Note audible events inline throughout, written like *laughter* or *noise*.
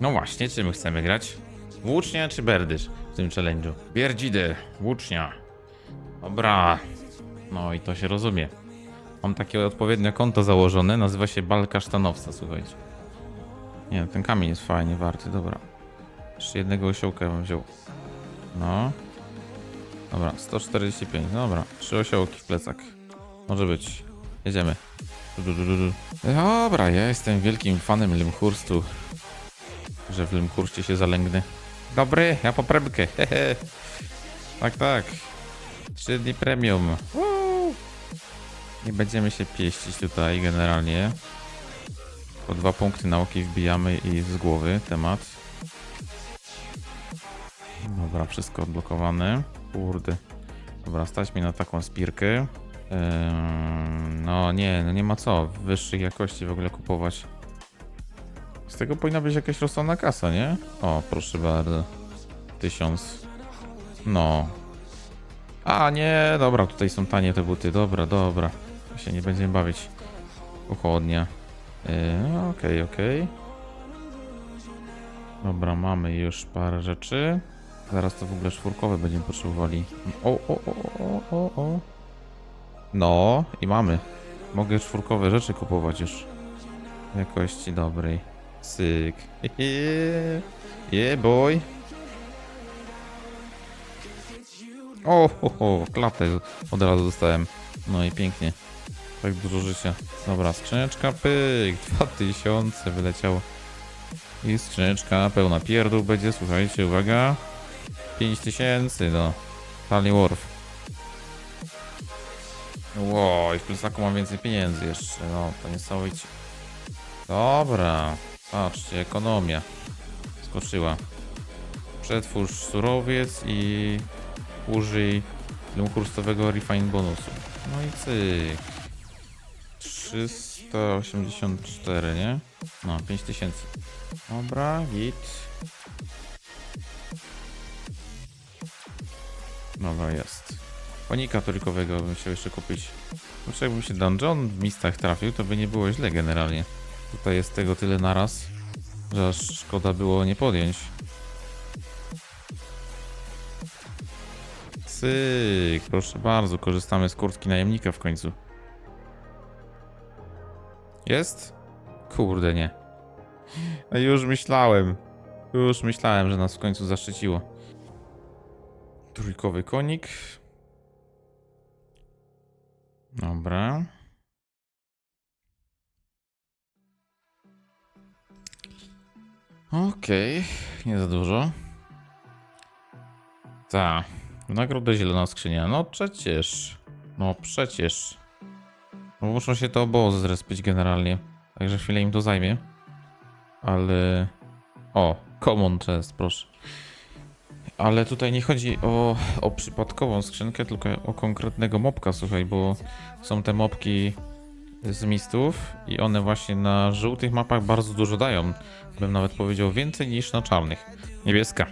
No właśnie, czy my chcemy grać? Włócznia czy berdysz w tym challenge'u? Bierdzidy, włócznia. Dobra. No i to się rozumie. Mam takie odpowiednie konto założone, nazywa się Bal Kasztanowca, słuchajcie. Nie, ten kamień jest fajnie warty, dobra. Jeszcze jednego osiołka bym wziął. No. Dobra, 145, dobra. Trzy osiołki w plecak. Może być. Jedziemy. Dobra, ja jestem wielkim fanem Limhurstu. Że w Limhurście się zalęgnę. Dobry, ja po premkę. *laughs* hehe. tak, tak. Trzy dni premium. Nie będziemy się pieścić tutaj generalnie. Po dwa punkty nauki wbijamy i z głowy temat. Dobra, wszystko odblokowane. Kurde. Dobra, stać mi na taką spirkę. Ehm, no nie, no nie ma co wyższej jakości w ogóle kupować. Z tego powinna być jakaś rozsądna kasa, nie? O, proszę bardzo. Tysiąc. No. A nie, dobra, tutaj są tanie te buty. Dobra, dobra. Się nie będziemy bawić. Pochodnia. Yy, Okej, okej. Dobra, mamy już parę rzeczy. Zaraz to w ogóle czwórkowe będziemy potrzebowali. O, o, o, o, o, o. No, i mamy. Mogę czwórkowe rzeczy kupować już. Jakości dobrej. Syk. Yeah, boy. O, ho, ho, klatę od razu dostałem. No i pięknie. Tak dużo życia. Dobra, skrzyneczka, pyk. 2000 wyleciało. I skrzyneczka pełna pierdół będzie, słuchajcie, uwaga. 5000, no. Tally Wharf. Ło, i w plecaku mam więcej pieniędzy jeszcze, no, to niesamowicie. Dobra, patrzcie, ekonomia. Skoczyła. Przetwórz surowiec i użyj lumkursowego refine bonusu. No i cyk. 384, nie? No, 5000. Dobra, git. Dobra, jest. Konika torykowego bym chciał jeszcze kupić. Znaczy jakbym się dungeon w mistach trafił, to by nie było źle generalnie. Tutaj jest tego tyle naraz, że aż szkoda było nie podjąć. Cyk, proszę bardzo, korzystamy z kurtki najemnika w końcu. Jest? Kurde, nie. No już myślałem. Już myślałem, że nas w końcu zaszczyciło. Trójkowy konik. Dobra. Okej, nie za dużo. Ta. Nagroda zielona skrzynia. No przecież. No przecież. No muszą się te obozy zrespić generalnie. Także chwilę im to zajmie. Ale... O, common chest, proszę. Ale tutaj nie chodzi o, o przypadkową skrzynkę, tylko o konkretnego mopka, słuchaj, bo są te mopki z mistów i one właśnie na żółtych mapach bardzo dużo dają. Bym nawet powiedział więcej niż na czarnych. Niebieska.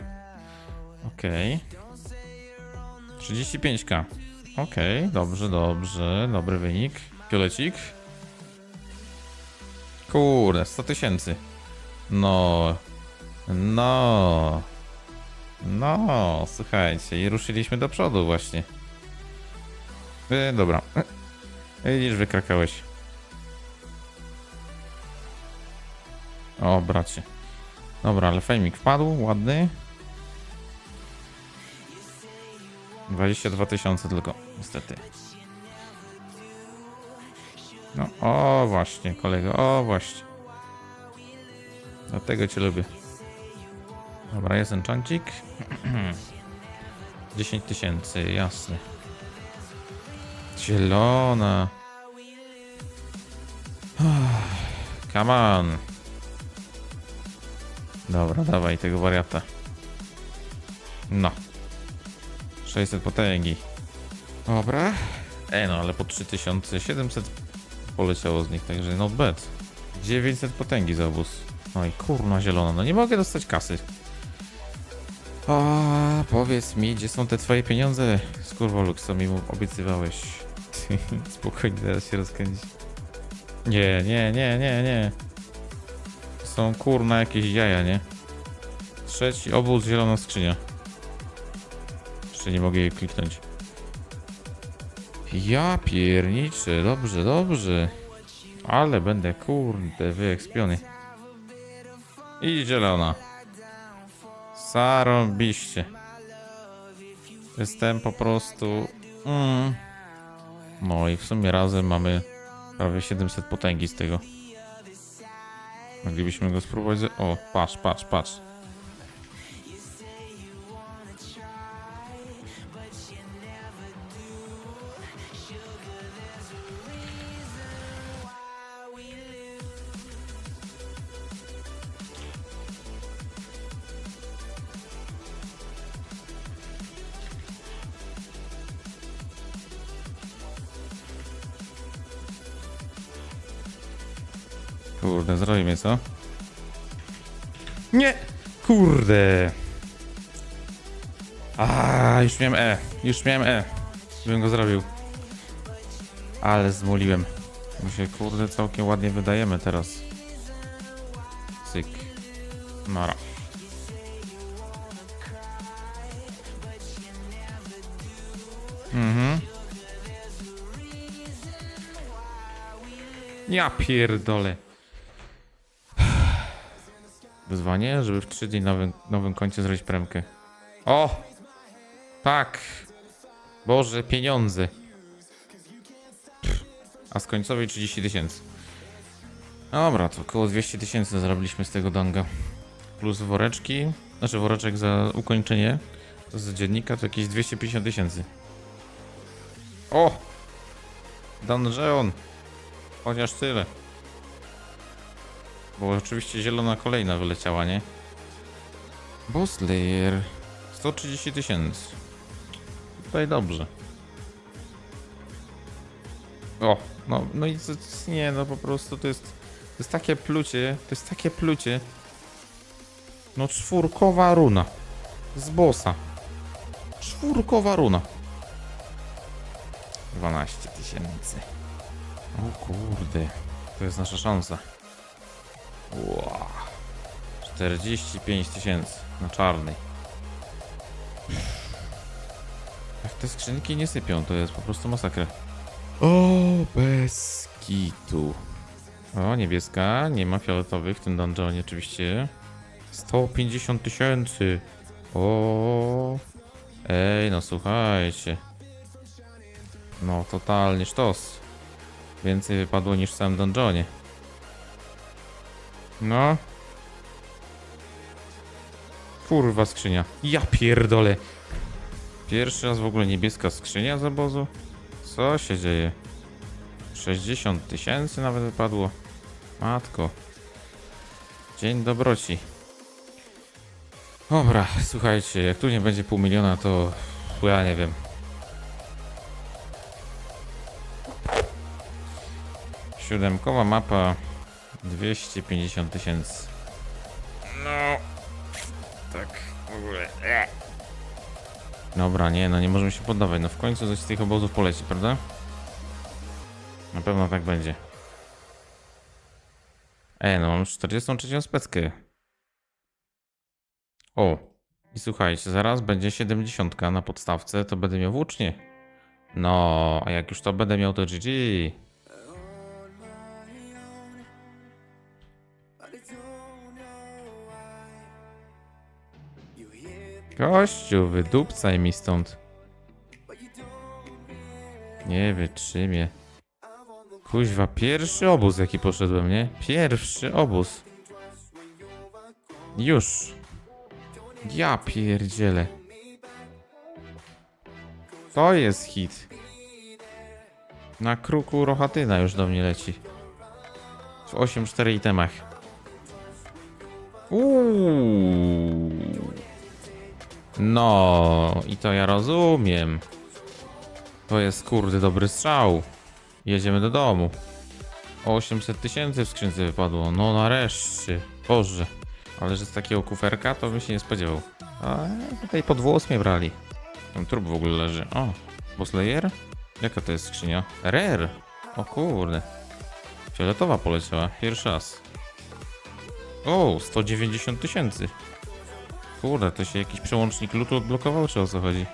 Okej. 35k. Okej, dobrze, dobrze. Dobry wynik. Fiolecik. Kurde, 100 tysięcy. No. No. No, słuchajcie, i ruszyliśmy do przodu właśnie. E, dobra. Widzisz, wykrakałeś. O, bracie. Dobra, ale fejmik wpadł, ładny. 22 tysiące tylko, niestety. No, o właśnie, kolego, o właśnie. Dlatego cię lubię. Dobra, jest enchantik. 10 *clears throat* tysięcy, jasny. Zielona. Come on. Dobra, dawaj tego wariata. No. 600 potęgi. Dobra. Ej, no ale po 3700 poleciało z nich, także not bad. 900 potęgi za obóz. Oj, kurna zielona, no nie mogę dostać kasy. O, powiedz mi, gdzie są te twoje pieniądze? Skurwoluk, co mi obiecywałeś. *laughs* Spokojnie, teraz się rozkręci. Nie, nie, nie, nie, nie. Są kurna jakieś jaja, nie? Trzeci obóz, zielona skrzynia. Jeszcze nie mogę jej kliknąć. Ja pierniczę, dobrze, dobrze. Ale będę kurde wyekspiony. I zielona. Zarobiście. Jestem po prostu... Mm. No i w sumie razem mamy prawie 700 potęgi z tego. Moglibyśmy go spróbować... z- O, patrz, patrz, patrz. Kurde, zrobimy co? Nie! Kurde! A, już miałem E, już miałem E. Bym go zrobił. Ale zmuliłem. My się kurde całkiem ładnie wydajemy teraz. Cyk. Nara. Mhm. Ja pierdolę. Wyzwanie, żeby w 3 dni nowym, nowym koncie zrobić premkę. O! Tak! Boże, pieniądze. A z końcowej 30 tysięcy. Dobra, to około 200 tysięcy zarobiliśmy z tego danga. Plus woreczki, znaczy woreczek za ukończenie z dziennika to jakieś 250 tysięcy. O! Dungeon! Chociaż tyle. Bo oczywiście zielona kolejna wyleciała, nie? Boss Layer 130 tysięcy. Tutaj dobrze. O, no, no i co, nie, no po prostu to jest, to jest takie plucie, to jest takie plucie. No czwórkowa runa. Z bossa. Czwórkowa runa. 12 tysięcy. O kurde, to jest nasza szansa. Wow. 45 tysięcy na czarnej. Jak te skrzynki nie sypią, to jest po prostu masakra. O, bez kitu. O, niebieska, nie ma fioletowych w tym dungeonie oczywiście. 150 tysięcy. O, ej, no słuchajcie. No, totalnie sztos. Więcej wypadło niż w samym dungeonie. No. Kurwa skrzynia. Ja pierdolę. Pierwszy raz w ogóle niebieska skrzynia z obozu? Co się dzieje? 60 tysięcy nawet wypadło. Matko. Dzień dobroci. Dobra, słuchajcie, jak tu nie będzie pół miliona, to ja nie wiem. Siódemkowa mapa 250 tysięcy. No. Tak, w ogóle. E. Dobra, nie, no nie możemy się poddawać. No w końcu coś z tych obozów poleci, prawda? Na pewno tak będzie. E, no mam 43 speckę. O. I słuchajcie, zaraz będzie 70 na podstawce, to będę miał włócznie. No, a jak już to będę miał, to GG. Gościu, wydupcaj mi stąd. Nie wytrzymie. Kuźwa, pierwszy obóz jaki poszedłem, nie? Pierwszy obóz. Już. Ja pierdzielę. To jest hit. Na kruku Rochatyna już do mnie leci. W 8-4 itemach. Uuu. No, i to ja rozumiem. To jest kurde dobry strzał. Jedziemy do domu. 800 tysięcy w skrzynce wypadło. No nareszcie. Boże. Ale że z takiego kuferka to bym się nie spodziewał. A tutaj pod włos mnie brali. Tam trup w ogóle leży. O, boss layer? Jaka to jest skrzynia? Rare. O kurde. Fioletowa poleciała. Pierwszy raz. O, 190 tysięcy. Kurde, to się jakiś przełącznik lutu odblokował, czy o co chodzi?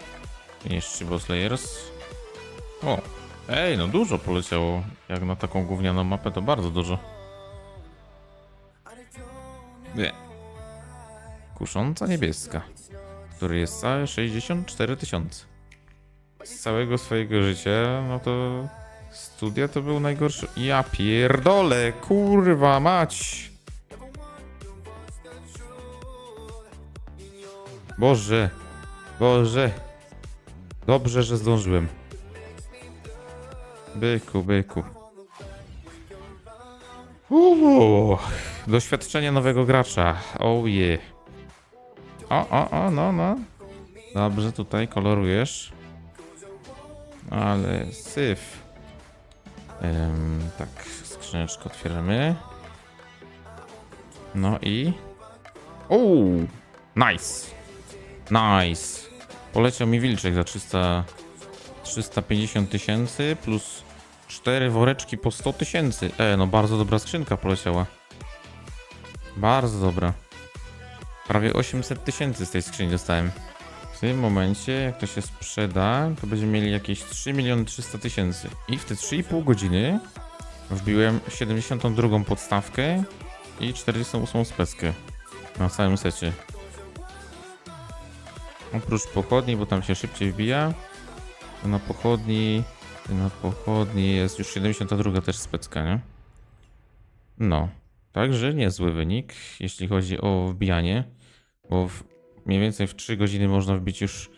Jeszcze Boss Layers. O, ej, no dużo poleciało. Jak na taką gównianą mapę, to bardzo dużo. Nie. Kusząca niebieska, który jest całe 64 tysiące. Z całego swojego życia, no to studia to był najgorszy. Ja pierdolę, kurwa mać. Boże, Boże. Dobrze, że zdążyłem. Byku, byku. Uuu, doświadczenie nowego gracza. Oh yeah. O, o, o, no, no. Dobrze, tutaj kolorujesz. Ale syf. Em, tak, skrzyneczkę otwieramy. No i... Uuu, nice. Nice. Poleciał mi wilczek za 300, 350 tysięcy plus 4 woreczki po 100 tysięcy. E, no bardzo dobra skrzynka poleciała. Bardzo dobra. Prawie 800 tysięcy z tej skrzyni dostałem. W tym momencie, jak to się sprzeda, to będziemy mieli jakieś 3 miliony 300 tysięcy. I w te 3,5 godziny wbiłem 72 podstawkę i 48 speckę na całym secie. Oprócz pochodni, bo tam się szybciej wbija, na pochodni, na pochodni jest już 72 też specka, nie? No, także niezły wynik, jeśli chodzi o wbijanie, bo w, mniej więcej w 3 godziny można wbić już,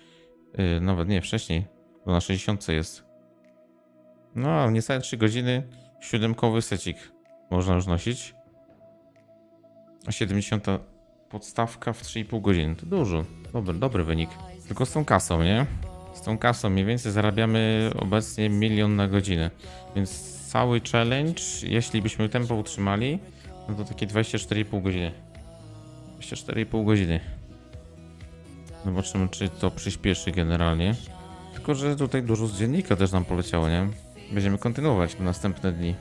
yy, nawet nie, wcześniej, bo na 60 jest. No, a w niecałe 3 godziny siódemkowy secik można już nosić. A 70 podstawka w 3,5 godziny. To dużo. Dobry, dobry wynik. Tylko z tą kasą, nie? Z tą kasą mniej więcej zarabiamy obecnie milion na godzinę. Więc cały challenge, jeśli byśmy tempo utrzymali, no to takie 24,5 godziny. 24,5 godziny. Zobaczymy, czy to przyspieszy generalnie. Tylko, że tutaj dużo z dziennika też nam poleciało, nie? Będziemy kontynuować w następne dni.